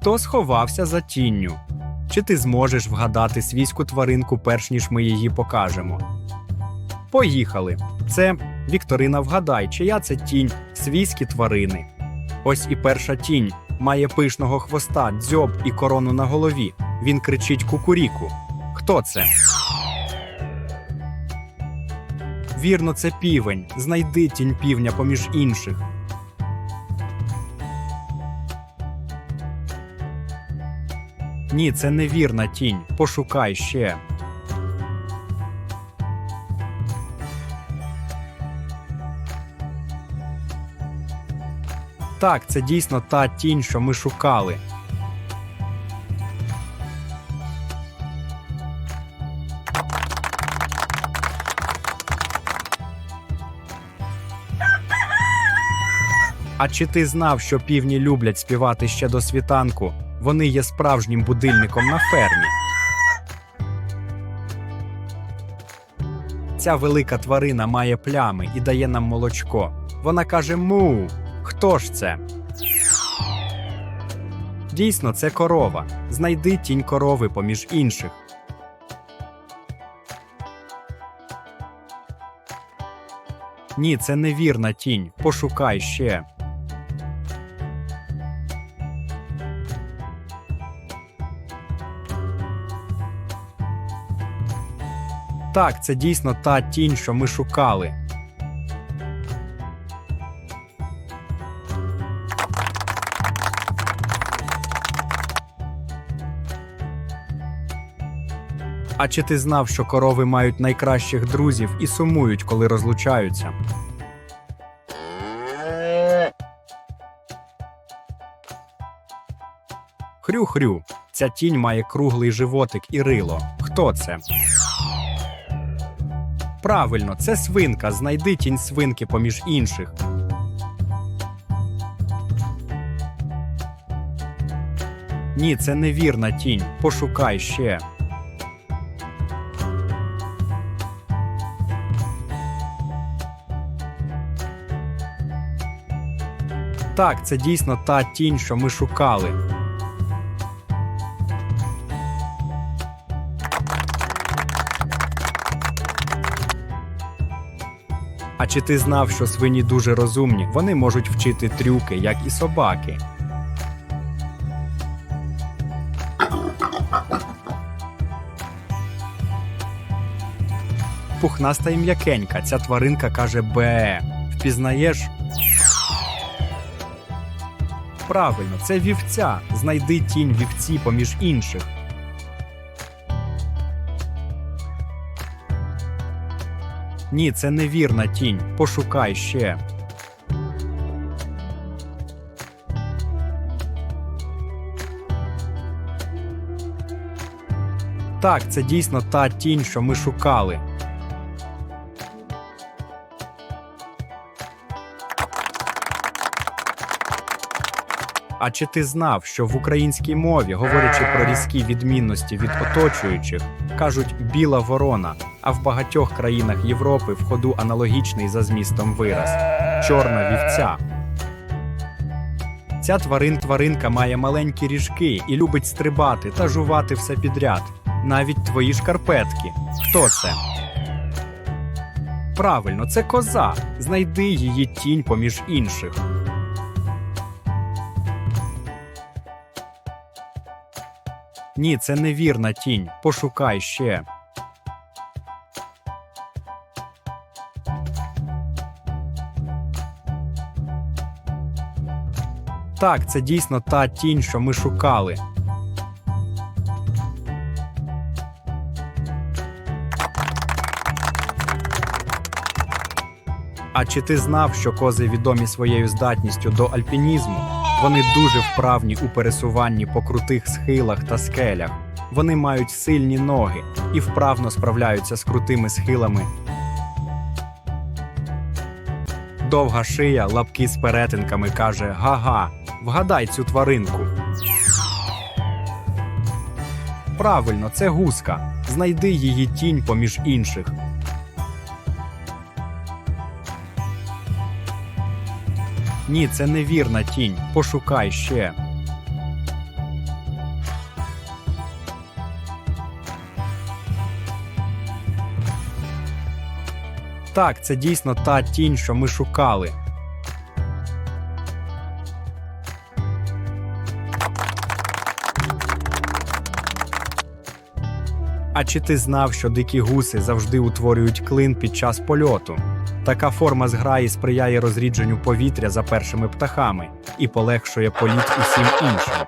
Хто сховався за тінню? Чи ти зможеш вгадати свійську тваринку, перш ніж ми її покажемо? Поїхали! Це Вікторина Вгадай, чия це тінь, свійські тварини. Ось і перша тінь має пишного хвоста, дзьоб і корону на голові. Він кричить кукуріку. Хто це? Вірно, це півень. Знайди тінь півня поміж інших. Ні, це невірна тінь. Пошукай ще. Так, це дійсно та тінь, що ми шукали. А чи ти знав, що півні люблять співати ще до світанку? Вони є справжнім будильником на фермі. Ця велика тварина має плями і дає нам молочко. Вона каже му. Хто ж це? Дійсно, це корова. Знайди тінь корови поміж інших. Ні, це невірна тінь. Пошукай ще. Так, це дійсно та тінь, що ми шукали. А чи ти знав, що корови мають найкращих друзів і сумують, коли розлучаються? Хрю-хрю. Ця тінь має круглий животик і рило. Хто це? Правильно, це свинка. Знайди тінь свинки поміж інших. Ні, це невірна тінь. Пошукай ще. Так, це дійсно та тінь, що ми шукали. А чи ти знав, що свині дуже розумні? Вони можуть вчити трюки, як і собаки. Пухнаста і м'якенька. Ця тваринка каже бе. Впізнаєш? Правильно, це вівця. Знайди тінь вівці поміж інших. Ні, це невірна тінь. Пошукай ще. Так, це дійсно та тінь, що ми шукали. А чи ти знав, що в українській мові, говорячи про різкі відмінності від оточуючих, кажуть біла ворона, а в багатьох країнах Європи в ходу аналогічний за змістом вираз чорна вівця. Ця тварин-тваринка має маленькі ріжки і любить стрибати та жувати все підряд, навіть твої шкарпетки. Хто це? Правильно, це коза. Знайди її тінь поміж інших. Ні, це невірна тінь. Пошукай ще. Так, це дійсно та тінь, що ми шукали. А чи ти знав, що кози відомі своєю здатністю до альпінізму? Вони дуже вправні у пересуванні по крутих схилах та скелях. Вони мають сильні ноги і вправно справляються з крутими схилами. Довга шия, лапки з перетинками каже Га-га, вгадай цю тваринку. Правильно, це гуска. Знайди її тінь поміж інших. Ні, це не вірна тінь. Пошукай ще. Так, це дійсно та тінь, що ми шукали. А чи ти знав, що дикі гуси завжди утворюють клин під час польоту? Така форма зграї сприяє розрідженню повітря за першими птахами і полегшує політ усім іншим.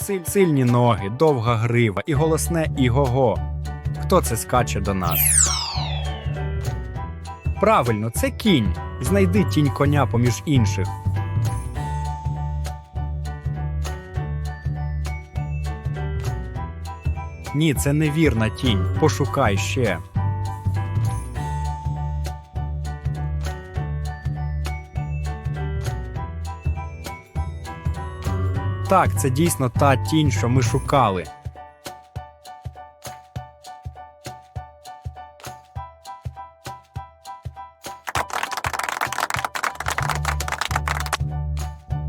Силь- Сильні ноги, довга грива і голосне іго-го. Хто це скаче до нас? Правильно, це кінь. Знайди тінь коня поміж інших. Ні, це невірна тінь. Пошукай ще. Так, це дійсно та тінь, що ми шукали.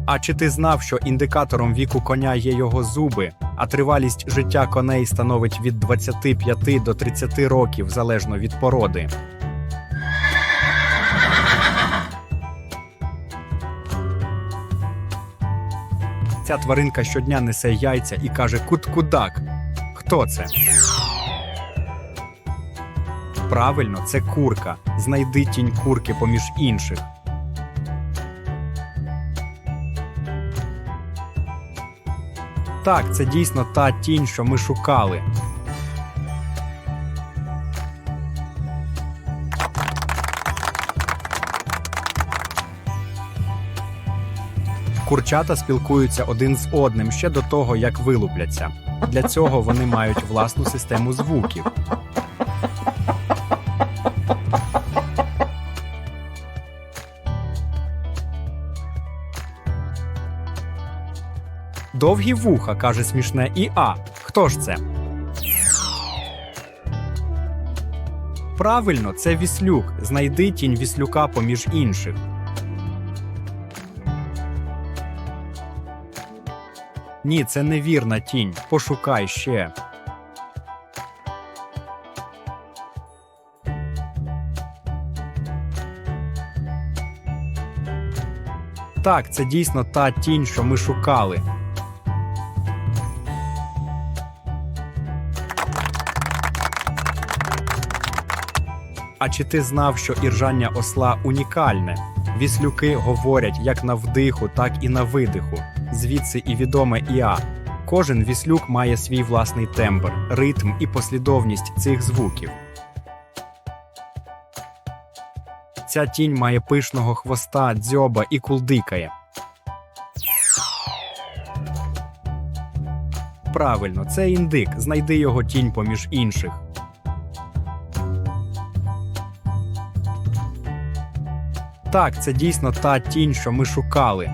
А чи ти знав, що індикатором віку коня є його зуби, а тривалість життя коней становить від 25 до 30 років залежно від породи? Ця тваринка щодня несе яйця і каже кут-кудак. Хто це? Правильно, це курка. Знайди тінь курки поміж інших. Так, це дійсно та тінь, що ми шукали. Курчата спілкуються один з одним ще до того, як вилупляться. Для цього вони мають власну систему звуків. Довгі вуха, каже смішне і А. Хто ж це? Правильно, це віслюк. Знайди тінь віслюка поміж інших. Ні, це невірна тінь. Пошукай ще. Так, це дійсно та тінь, що ми шукали. А чи ти знав, що іржання осла унікальне? Віслюки говорять як на вдиху, так і на видиху. Звідси і відоме іа. Кожен віслюк має свій власний тембр, ритм і послідовність цих звуків. Ця тінь має пишного хвоста, дзьоба і кулдикає. Правильно, це індик. Знайди його тінь поміж інших. Так, це дійсно та тінь, що ми шукали.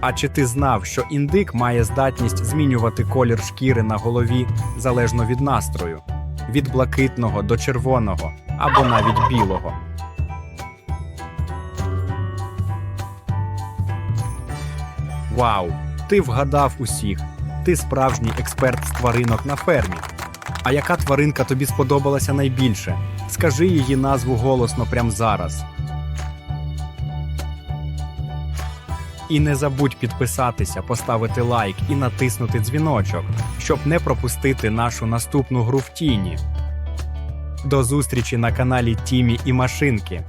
А чи ти знав, що індик має здатність змінювати колір шкіри на голові залежно від настрою, від блакитного до червоного або навіть білого? Вау! Ти вгадав усіх. Ти справжній експерт з тваринок на фермі. А яка тваринка тобі сподобалася найбільше? Скажи її назву голосно прямо зараз. І не забудь підписатися, поставити лайк і натиснути дзвіночок, щоб не пропустити нашу наступну гру в тіні. До зустрічі на каналі Тімі і Машинки.